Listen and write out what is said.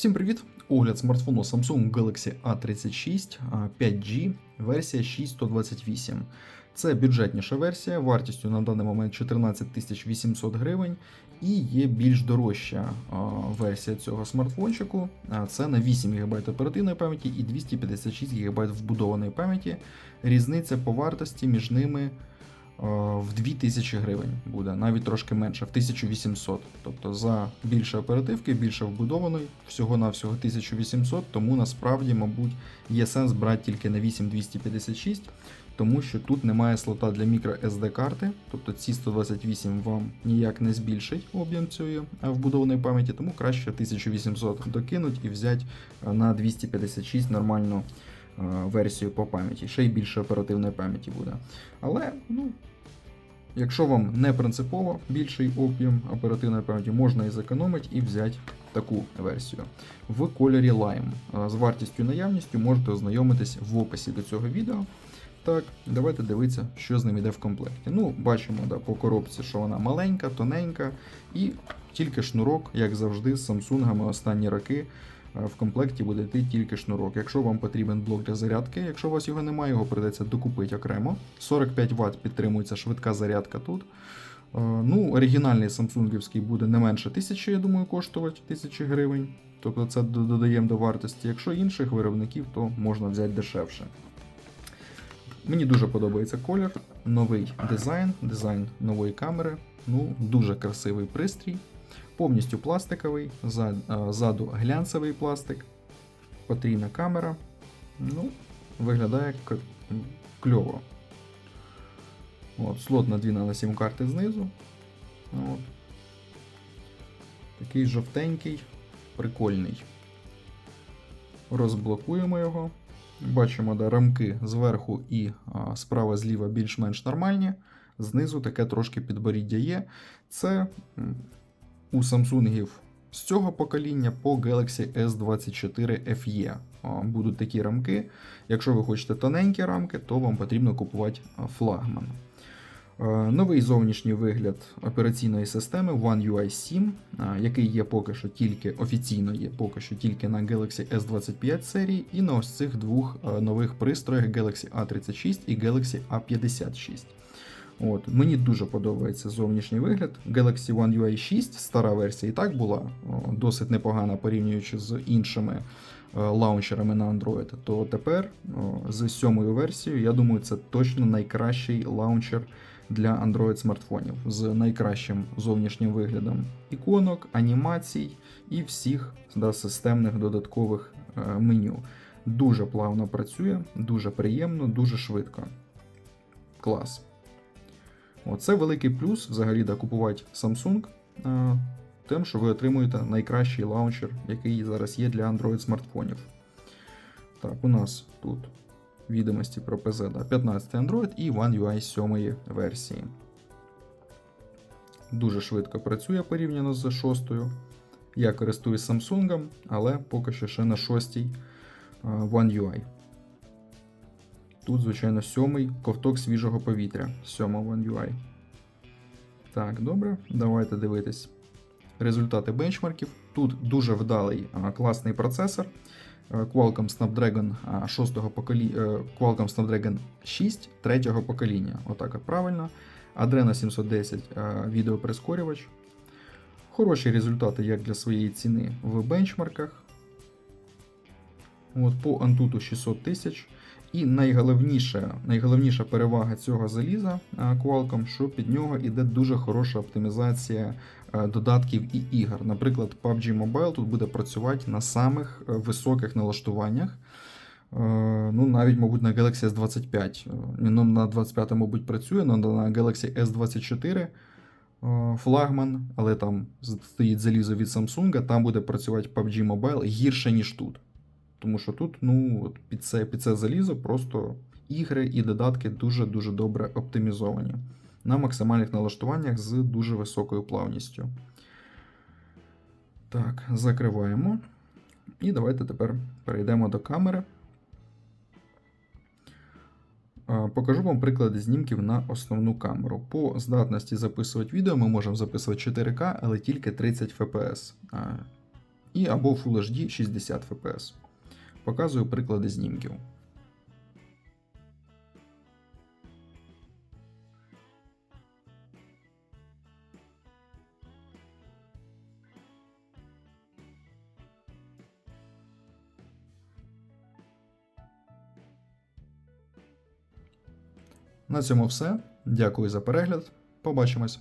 Всім привіт! Огляд смартфону Samsung Galaxy A36 5G, версія 6128. Це бюджетніша версія, вартістю на даний момент 14 800 гривень, і є більш дорожча версія цього смартфончику. Це на 8 ГБ оперативної пам'яті і 256 ГБ вбудованої пам'яті. Різниця по вартості між ними в 2000 гривень буде, навіть трошки менше, в 1800. Тобто за більше оперативки, більше вбудованої, всього-навсього 1800, тому насправді, мабуть, є сенс брати тільки на 8256, тому що тут немає слота для мікро SD карти, тобто ці 128 вам ніяк не збільшить об'єм цієї е, вбудованої пам'яті, тому краще 1800 докинуть і взяти е, на 256 нормальну е, версію по пам'яті. Ще й більше оперативної пам'яті буде. Але, ну, якщо вам не принципово більший об'єм оперативної пам'яті, можна і зекономити і взяти таку версію в кольорі Lime. Е, З вартістю і наявністю можете ознайомитись в описі до цього відео. Так, давайте дивитися, що з ним йде в комплекті. Ну, бачимо да, по коробці, що вона маленька, тоненька, і тільки шнурок, як завжди, з Samsung останні роки е, в комплекті буде йти тільки шнурок. Якщо вам потрібен блок для зарядки, якщо у вас його немає, його придеться докупити окремо. 45 Вт підтримується швидка зарядка тут. Е, Ну, оригінальний самсунгівський буде не менше 1000, я думаю, коштувати 1000 гривень. Тобто це додаємо до вартості. Якщо інших виробників, то можна взяти дешевше. Мені дуже подобається колір, новий дизайн, дизайн нової камери. Ну, дуже красивий пристрій. Повністю пластиковий, ззаду глянцевий пластик, потрійна камера. Ну, виглядає кльово. От, слот на 2 на 7 карти знизу. От. Такий жовтенький, прикольний. Розблокуємо його. Бачимо, да, рамки зверху і а, справа зліва більш-менш нормальні. Знизу таке трошки підборіддя є. Це у Samsung з цього покоління по Galaxy S24 FE будуть такі рамки. Якщо ви хочете тоненькі рамки, то вам потрібно купувати флагман. Новий зовнішній вигляд операційної системи One UI 7, який є поки що тільки офіційно є поки що тільки на Galaxy S25 серії, і на ось цих двох нових пристроях Galaxy A36 і Galaxy A56. От, мені дуже подобається зовнішній вигляд. Galaxy One UI 6, стара версія, і так була досить непогана порівнюючи з іншими е, лаунчерами на Android. То тепер з сьомою версією, я думаю, це точно найкращий лаунчер для Android смартфонів з найкращим зовнішнім виглядом іконок, анімацій і всіх да, системних додаткових е, меню. Дуже плавно працює, дуже приємно, дуже швидко. Клас. Оце великий плюс взагалі да, купувати Samsung. е, Тим, що ви отримуєте найкращий лаунчер, який зараз є для Android смартфонів. Так, у нас тут відомості про PZ, да, 15 Android і One UI 7 версії. Дуже швидко працює порівняно з 6. Я користуюсь Samsung, але поки що ще на 6 One UI. Тут, звичайно, сьомий ковток свіжого повітря. 7 One UI. Так, добре, давайте дивитись результати бенчмарків. Тут дуже вдалий класний процесор. Е, Qualcomm Snapdragon 6 поколі... е, Qualcomm Snapdragon 6 третього покоління. Отак от правильно. Adreno 710 е, відеоприскорювач. Хороші результати як для своєї ціни в бенчмарках. От, по Antutu 600 тисяч. І найголовніша, найголовніша перевага цього заліза Qualcomm, що під нього йде дуже хороша оптимізація е, додатків і ігор. Наприклад, PUBG Mobile тут буде працювати на самих е, високих налаштуваннях. Е, Ну, навіть, мабуть, на Galaxy S25. Е, Ну, на 25, мабуть, працює, але на Galaxy S24 е, флагман, але там стоїть залізо від Samsung, там буде працювати PUBG Mobile гірше, ніж тут. Тому що тут, ну, от під це, під це залізо просто ігри і додатки дуже-дуже добре оптимізовані на максимальних налаштуваннях з дуже високою плавністю. Так, закриваємо. І давайте тепер перейдемо до камери. Покажу вам приклади знімків на основну камеру. По здатності записувати відео ми можемо записувати 4К, але тільки 30 FPS. І або Full HD 60 FPS. Показую приклади знімків. На цьому все. Дякую за перегляд. Побачимось.